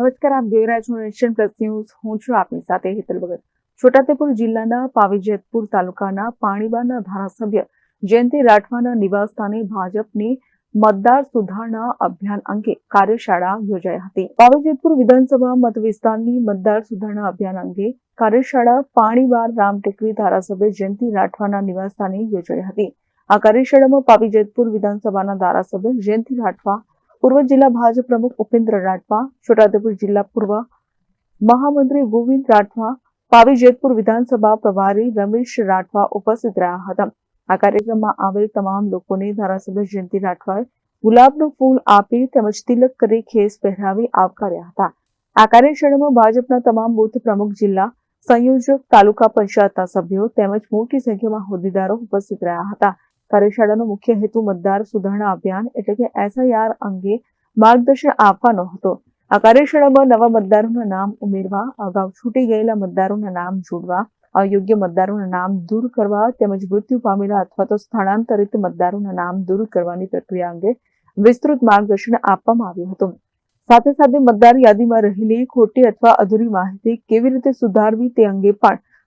નમસ્કાર, આપ જોઈ રહ્યા છો નેશન પ્લસ ન્યૂઝ હું છું આપની સાથે હેતલ ભગત. છોટાઉદેપુર જિલ્લાના પાવીજેતપુર તાલુકાના પાણીબાના ધારાસભ્ય જયંતિ રાઠવાના નિવાસસ્થાને ભાજપની મતદાર સુધારણા અભિયાન અંગે કાર્યશાળા યોજાઈ હતી. પાવીજેતપુર વિધાનસભા મત વિસ્તારની મતદાર સુધારણા અભિયાન અંગે કાર્યશાળા પાણીબાર રામટેકરી ધારાસભ્ય જયંતિ રાઠવાના નિવાસસ્થાને યોજાઈ હતી. આ કાર્યશાળામાં પાવીજેતપુર વિધાનસભાના ધારાસભ્ય જયંતિ રાઠવા પૂર્વ જિલ્લા ભાજપ પ્રમુખ ઉપેન્દ્ર રાઠવા, છોટાઉદેપુર જિલ્લા પૂર્વ મહામંત્રી ગોવિંદ રાઠવા, પાવી જેતપુર વિધાનસભા પ્રભારી રમેશ રાઠવા ઉપસ્થિત રહ્યા હતા. આ કાર્યક્રમમાં આવેલ તમામ લોકોને ધારાસભ્ય જયંતિ રાઠવાએ ગુલાબનું ફૂલ આપી તેમજ તિલક કરી ખેસ પહેરાવી આવકાર્યા હતા. આ કાર્યશાળામાં ભાજપના તમામ બુથ પ્રમુખ જિલ્લા સંયોજક, તાલુકા પંચાયતના સભ્યો તેમજ મોટી સંખ્યામાં હોદ્દેદારો ઉપસ્થિત રહ્યા હતા. કાર્યશાળાનો મુખ્ય હેતુ મતદાર સુધારણા અભિયાન એટલે કે એસઆઈઆર અંગે માર્ગદર્શન આપવાનો હતો. આ કાર્યશાળામાં નવા મતદારોના નામ ઉમેરવા, અગાઉ છૂટી ગયેલા મતદારોના નામ જોડવા, અયોગ્ય મતદારોના નામ દૂર કરવા તેમજ મૃત્યુ પામેલા અથવા તો સ્થળાંતરિત મતદારોના નામ દૂર કરવાની પ્રક્રિયા અંગે વિસ્તૃત માર્ગદર્શન આપવામાં આવ્યું હતું. સાથે સાથે મતદાર યાદીમાં રહેલી ખોટી અથવા અધૂરી માહિતી કેવી રીતે સુધારવી તે અંગે પણ